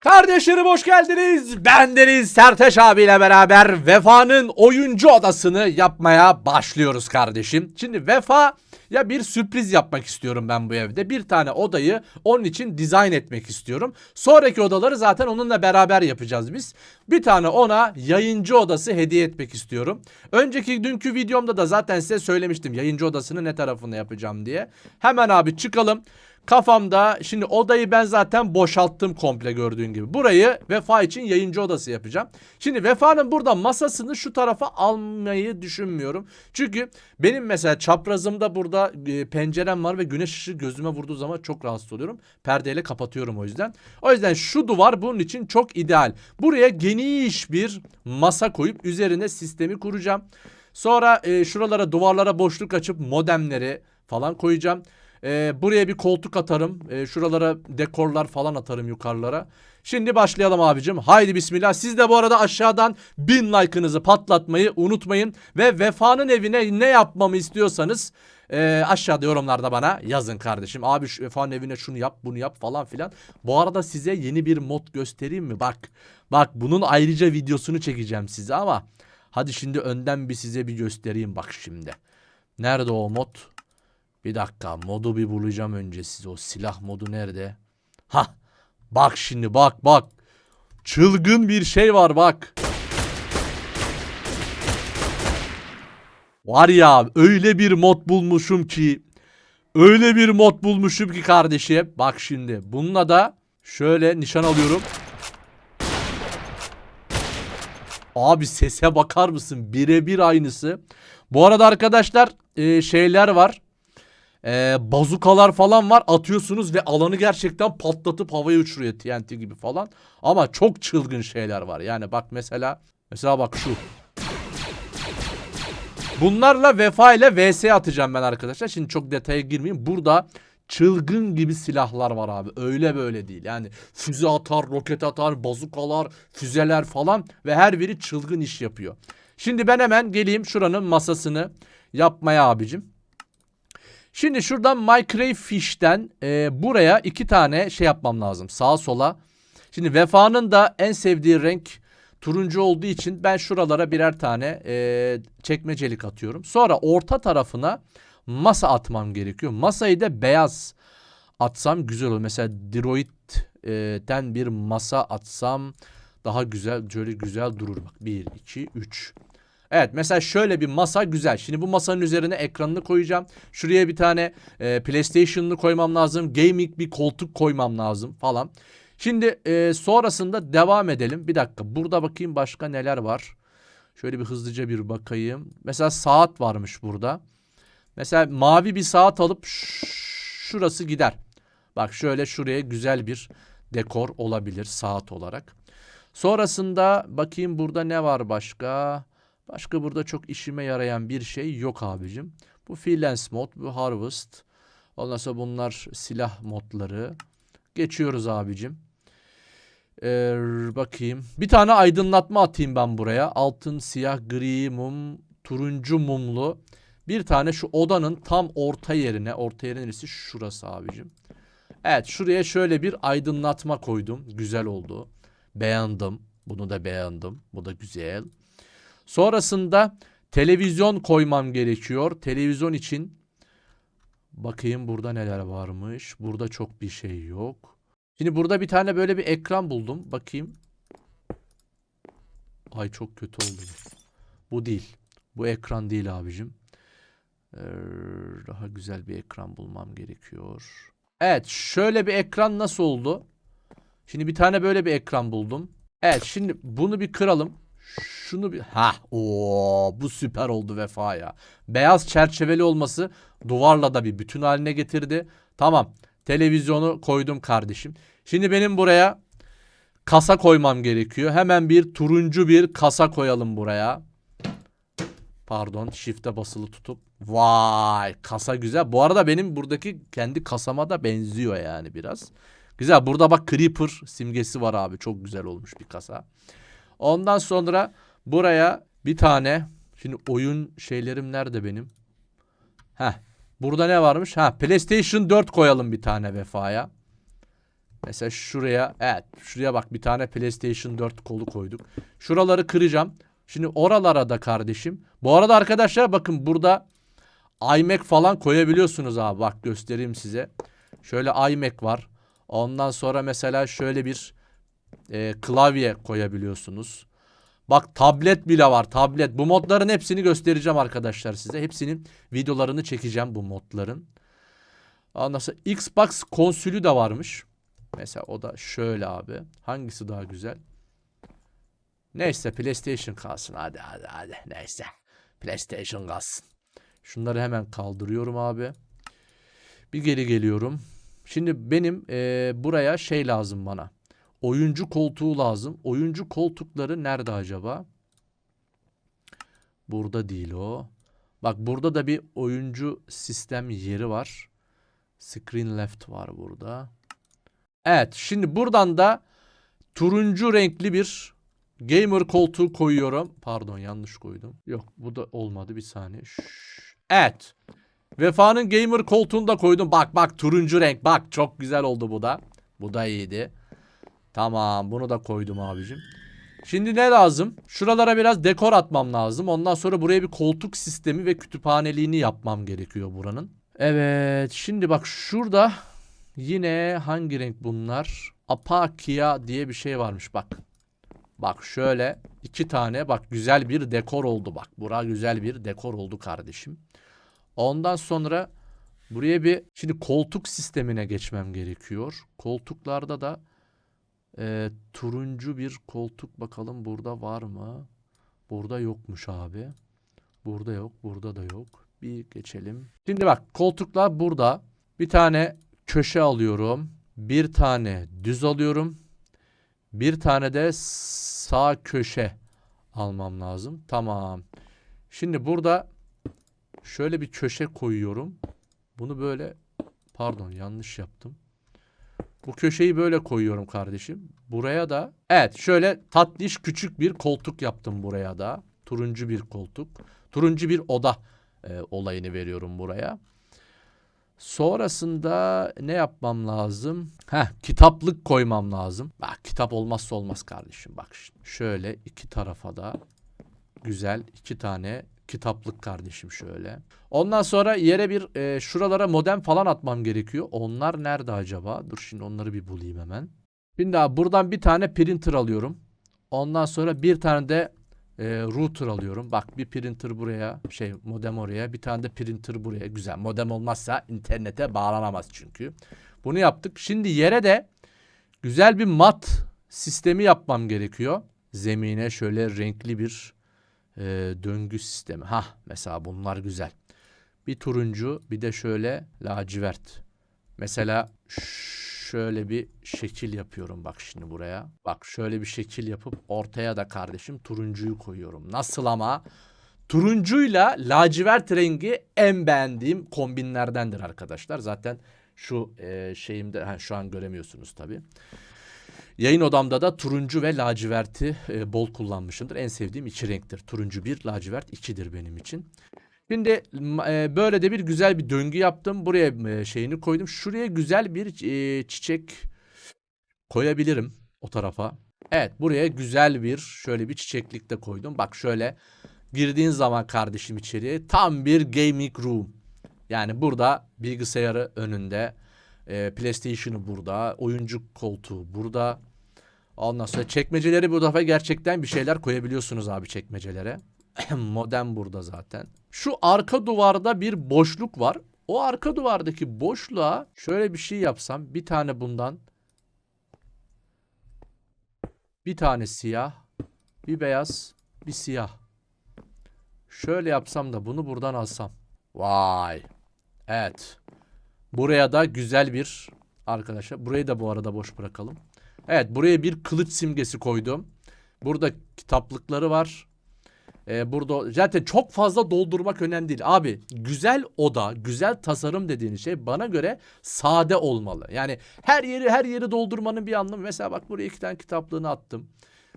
Kardeşlerim hoş geldiniz. Bendeniz Serteş abiyle beraber Vefa'nın oyuncu odasını yapmaya başlıyoruz kardeşim. Şimdi Vefa ya bir sürpriz yapmak istiyorum ben bu evde. Bir tane odayı onun için dizayn etmek istiyorum. Sonraki odaları zaten onunla beraber yapacağız biz. Bir tane ona yayıncı odası hediye etmek istiyorum. Önceki dünkü videomda da zaten size söylemiştim yayıncı odasını ne tarafında yapacağım diye. Hemen abi çıkalım. Kafamda şimdi odayı ben zaten boşalttım komple gördüğün gibi. Burayı Vefa için yayıncı odası yapacağım. Şimdi Vefa'nın burada masasını şu tarafa almayı düşünmüyorum. Çünkü benim mesela çaprazımda burada e, pencerem var ve güneş ışığı gözüme vurduğu zaman çok rahatsız oluyorum. Perdeyle kapatıyorum o yüzden. O yüzden şu duvar bunun için çok ideal. Buraya geniş bir masa koyup üzerine sistemi kuracağım. Sonra e, şuralara duvarlara boşluk açıp modemleri falan koyacağım. Ee, buraya bir koltuk atarım. Ee, şuralara dekorlar falan atarım yukarılara. Şimdi başlayalım abicim. Haydi bismillah. Siz de bu arada aşağıdan bin like'ınızı patlatmayı unutmayın. Ve Vefa'nın evine ne yapmamı istiyorsanız e, aşağıda yorumlarda bana yazın kardeşim. Abi şu Vefa'nın evine şunu yap bunu yap falan filan. Bu arada size yeni bir mod göstereyim mi? Bak bak bunun ayrıca videosunu çekeceğim size ama hadi şimdi önden bir size bir göstereyim bak şimdi. Nerede o mod? Bir dakika modu bir bulacağım önce size. O silah modu nerede? Ha bak şimdi bak bak. Çılgın bir şey var bak. Var ya öyle bir mod bulmuşum ki. Öyle bir mod bulmuşum ki kardeşim. Bak şimdi bununla da şöyle nişan alıyorum. Abi sese bakar mısın? Birebir aynısı. Bu arada arkadaşlar e, şeyler var. Ee, bazukalar falan var atıyorsunuz ve alanı gerçekten patlatıp havaya uçuruyor TNT gibi falan. Ama çok çılgın şeyler var. Yani bak mesela mesela bak şu. Bunlarla Vefa ile VS atacağım ben arkadaşlar. Şimdi çok detaya girmeyeyim. Burada çılgın gibi silahlar var abi. Öyle böyle değil. Yani füze atar, roket atar, bazukalar, füzeler falan ve her biri çılgın iş yapıyor. Şimdi ben hemen geleyim şuranın masasını yapmaya abicim. Şimdi şuradan Minecraft e, buraya iki tane şey yapmam lazım. Sağa sola. Şimdi Vefa'nın da en sevdiği renk turuncu olduğu için ben şuralara birer tane e, çekmecelik atıyorum. Sonra orta tarafına masa atmam gerekiyor. Masayı da beyaz atsam güzel olur. Mesela Droid'den bir masa atsam daha güzel, şöyle güzel durur. Bak 1, 2, 3. Evet mesela şöyle bir masa güzel. Şimdi bu masanın üzerine ekranını koyacağım. Şuraya bir tane e, PlayStation'ını koymam lazım. Gaming bir koltuk koymam lazım falan. Şimdi e, sonrasında devam edelim. Bir dakika burada bakayım başka neler var. Şöyle bir hızlıca bir bakayım. Mesela saat varmış burada. Mesela mavi bir saat alıp şurası gider. Bak şöyle şuraya güzel bir dekor olabilir saat olarak. Sonrasında bakayım burada ne var başka? Başka burada çok işime yarayan bir şey yok abicim. Bu freelance mod, bu harvest. Ondan sonra bunlar silah modları. Geçiyoruz abicim. Ee, bakayım. Bir tane aydınlatma atayım ben buraya. Altın, siyah, gri mum, turuncu mumlu. Bir tane şu odanın tam orta yerine. Orta yerin neresi? Şurası abicim. Evet şuraya şöyle bir aydınlatma koydum. Güzel oldu. Beğendim. Bunu da beğendim. Bu da güzel. Sonrasında televizyon koymam gerekiyor. Televizyon için bakayım burada neler varmış. Burada çok bir şey yok. Şimdi burada bir tane böyle bir ekran buldum. Bakayım. Ay çok kötü oldu. Bu değil. Bu ekran değil abicim. Ee, daha güzel bir ekran bulmam gerekiyor. Evet şöyle bir ekran nasıl oldu? Şimdi bir tane böyle bir ekran buldum. Evet şimdi bunu bir kıralım. Şunu bir ha o bu süper oldu vefa ya. Beyaz çerçeveli olması duvarla da bir bütün haline getirdi. Tamam. Televizyonu koydum kardeşim. Şimdi benim buraya kasa koymam gerekiyor. Hemen bir turuncu bir kasa koyalım buraya. Pardon, shift'e basılı tutup. Vay, kasa güzel. Bu arada benim buradaki kendi kasama da benziyor yani biraz. Güzel. Burada bak Creeper simgesi var abi. Çok güzel olmuş bir kasa. Ondan sonra buraya bir tane şimdi oyun şeylerim nerede benim? Heh. Burada ne varmış? Ha PlayStation 4 koyalım bir tane vefaya. Mesela şuraya evet şuraya bak bir tane PlayStation 4 kolu koyduk. Şuraları kıracağım. Şimdi oralara da kardeşim. Bu arada arkadaşlar bakın burada iMac falan koyabiliyorsunuz abi. Bak göstereyim size. Şöyle iMac var. Ondan sonra mesela şöyle bir e, klavye koyabiliyorsunuz. Bak tablet bile var tablet. Bu modların hepsini göstereceğim arkadaşlar size. Hepsinin videolarını çekeceğim bu modların. Ondan Xbox konsülü de varmış. Mesela o da şöyle abi. Hangisi daha güzel? Neyse PlayStation kalsın. Hadi hadi hadi. Neyse. PlayStation kalsın. Şunları hemen kaldırıyorum abi. Bir geri geliyorum. Şimdi benim eee, buraya şey lazım bana. Oyuncu koltuğu lazım. Oyuncu koltukları nerede acaba? Burada değil o. Bak burada da bir oyuncu sistem yeri var. Screen left var burada. Evet şimdi buradan da turuncu renkli bir gamer koltuğu koyuyorum. Pardon yanlış koydum. Yok bu da olmadı bir saniye. Şşş. Evet. Vefa'nın gamer koltuğunu da koydum. Bak bak turuncu renk. Bak çok güzel oldu bu da. Bu da iyiydi. Tamam bunu da koydum abicim. Şimdi ne lazım? Şuralara biraz dekor atmam lazım. Ondan sonra buraya bir koltuk sistemi ve kütüphaneliğini yapmam gerekiyor buranın. Evet şimdi bak şurada yine hangi renk bunlar? Apakia diye bir şey varmış bak. Bak şöyle iki tane bak güzel bir dekor oldu bak. Bura güzel bir dekor oldu kardeşim. Ondan sonra buraya bir şimdi koltuk sistemine geçmem gerekiyor. Koltuklarda da e, turuncu bir koltuk bakalım burada var mı? Burada yokmuş abi. Burada yok, burada da yok. Bir geçelim. Şimdi bak koltuklar burada. Bir tane köşe alıyorum. Bir tane düz alıyorum. Bir tane de sağ köşe almam lazım. Tamam. Şimdi burada şöyle bir köşe koyuyorum. Bunu böyle pardon yanlış yaptım. Bu köşeyi böyle koyuyorum kardeşim. Buraya da evet şöyle tatlış küçük bir koltuk yaptım buraya da. Turuncu bir koltuk. Turuncu bir oda e, olayını veriyorum buraya. Sonrasında ne yapmam lazım? Heh, kitaplık koymam lazım. Bak kitap olmazsa olmaz kardeşim. Bak şöyle iki tarafa da güzel iki tane kitaplık kardeşim şöyle. Ondan sonra yere bir e, şuralara modem falan atmam gerekiyor. Onlar nerede acaba? Dur şimdi onları bir bulayım hemen. Şimdi abi buradan bir tane printer alıyorum. Ondan sonra bir tane de e, router alıyorum. Bak bir printer buraya, şey modem oraya, bir tane de printer buraya. Güzel. Modem olmazsa internete bağlanamaz çünkü. Bunu yaptık. Şimdi yere de güzel bir mat sistemi yapmam gerekiyor. Zemine şöyle renkli bir e, döngü sistemi. Ha mesela bunlar güzel. Bir turuncu, bir de şöyle lacivert. Mesela şöyle bir şekil yapıyorum bak şimdi buraya. Bak şöyle bir şekil yapıp ortaya da kardeşim turuncuyu koyuyorum. Nasıl ama? Turuncuyla lacivert rengi en beğendiğim kombinlerdendir arkadaşlar. Zaten şu e, şeyimde ha, şu an göremiyorsunuz tabii. Yayın odamda da turuncu ve laciverti e, bol kullanmışımdır. En sevdiğim iki renktir. Turuncu bir, lacivert ikidir benim için. Şimdi e, böyle de bir güzel bir döngü yaptım. Buraya e, şeyini koydum. Şuraya güzel bir e, çiçek koyabilirim o tarafa. Evet buraya güzel bir şöyle bir çiçeklik de koydum. Bak şöyle girdiğin zaman kardeşim içeriye tam bir gaming room. Yani burada bilgisayarı önünde. E, PlayStation'ı burada. Oyuncu koltuğu burada. Ondan sonra çekmeceleri bu defa gerçekten bir şeyler koyabiliyorsunuz abi çekmecelere. Modem burada zaten. Şu arka duvarda bir boşluk var. O arka duvardaki boşluğa şöyle bir şey yapsam bir tane bundan bir tane siyah, bir beyaz, bir siyah. Şöyle yapsam da bunu buradan alsam. Vay. Evet. Buraya da güzel bir arkadaşlar. Burayı da bu arada boş bırakalım. Evet buraya bir kılıç simgesi koydum. Burada kitaplıkları var. Ee, burada zaten çok fazla doldurmak önemli değil. Abi güzel oda, güzel tasarım dediğiniz şey bana göre sade olmalı. Yani her yeri her yeri doldurmanın bir anlamı. Mesela bak buraya iki tane kitaplığını attım.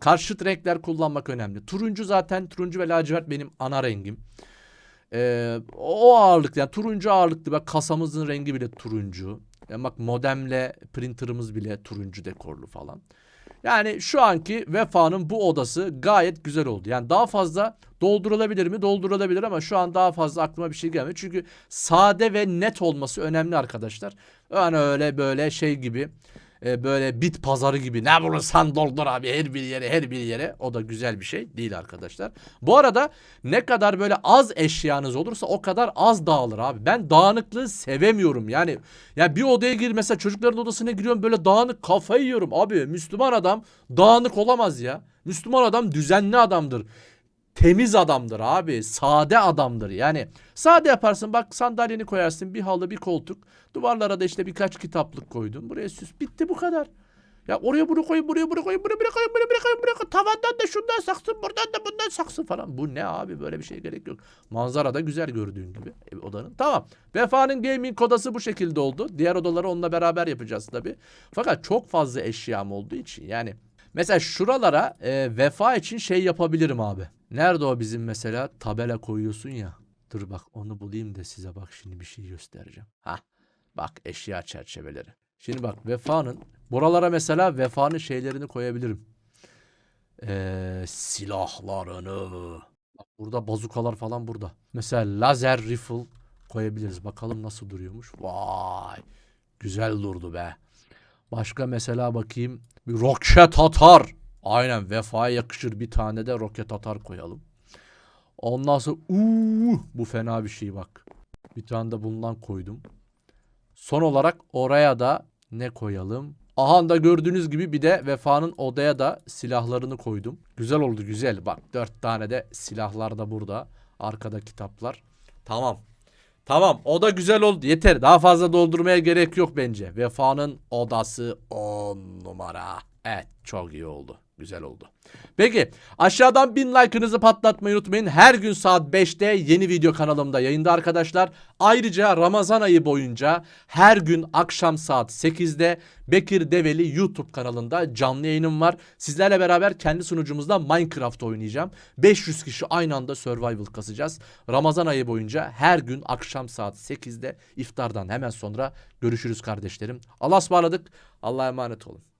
Karşıt renkler kullanmak önemli. Turuncu zaten turuncu ve lacivert benim ana rengim. Ee, o ağırlıklı yani turuncu ağırlıklı bak kasamızın rengi bile turuncu. Ya bak modemle printerımız bile turuncu dekorlu falan. Yani şu anki Vefa'nın bu odası gayet güzel oldu. Yani daha fazla doldurulabilir mi? Doldurulabilir ama şu an daha fazla aklıma bir şey gelmiyor. Çünkü sade ve net olması önemli arkadaşlar. Yani öyle böyle şey gibi e, böyle bit pazarı gibi ne bulursan doldur abi her bir yere her bir yere o da güzel bir şey değil arkadaşlar. Bu arada ne kadar böyle az eşyanız olursa o kadar az dağılır abi. Ben dağınıklığı sevemiyorum yani. Ya bir odaya gir mesela çocukların odasına giriyorum böyle dağınık kafayı yiyorum. Abi Müslüman adam dağınık olamaz ya. Müslüman adam düzenli adamdır. Temiz adamdır abi. Sade adamdır. Yani sade yaparsın bak sandalyeni koyarsın bir halı bir koltuk. Duvarlara da işte birkaç kitaplık koydun. Buraya süs bitti bu kadar. Ya oraya bunu koyun, buraya bunu koyun, buraya bunu koyun, buraya bunu koyun, buraya koyun. Tavandan da şundan saksın, buradan da bundan saksın falan. Bu ne abi? Böyle bir şey gerek yok. Manzara da güzel gördüğün gibi ev odanın. Tamam. Vefa'nın gaming odası bu şekilde oldu. Diğer odaları onunla beraber yapacağız tabii. Fakat çok fazla eşyam olduğu için yani Mesela şuralara e, vefa için şey yapabilirim abi. Nerede o bizim mesela tabela koyuyorsun ya. Dur bak onu bulayım da size bak şimdi bir şey göstereceğim. Ha bak eşya çerçeveleri. Şimdi bak vefanın buralara mesela vefanın şeylerini koyabilirim. Ee, silahlarını. Bak burada bazukalar falan burada. Mesela lazer rifle koyabiliriz. Bakalım nasıl duruyormuş. Vay. Güzel durdu be. Başka mesela bakayım. Bir roket atar. Aynen vefaya yakışır bir tane de roket atar koyalım. Ondan sonra uuu bu fena bir şey bak. Bir tane de bundan koydum. Son olarak oraya da ne koyalım? Aha da gördüğünüz gibi bir de Vefa'nın odaya da silahlarını koydum. Güzel oldu güzel. Bak dört tane de silahlar da burada. Arkada kitaplar. Tamam. Tamam o da güzel oldu. Yeter. Daha fazla doldurmaya gerek yok bence. Vefa'nın odası 10 numara. Evet çok iyi oldu. Güzel oldu. Peki aşağıdan 1000 like'ınızı patlatmayı unutmayın. Her gün saat 5'te yeni video kanalımda yayında arkadaşlar. Ayrıca Ramazan ayı boyunca her gün akşam saat 8'de Bekir Develi YouTube kanalında canlı yayınım var. Sizlerle beraber kendi sunucumuzda Minecraft oynayacağım. 500 kişi aynı anda survival kasacağız. Ramazan ayı boyunca her gün akşam saat 8'de iftardan hemen sonra görüşürüz kardeşlerim. Allah'a ısmarladık. Allah'a emanet olun.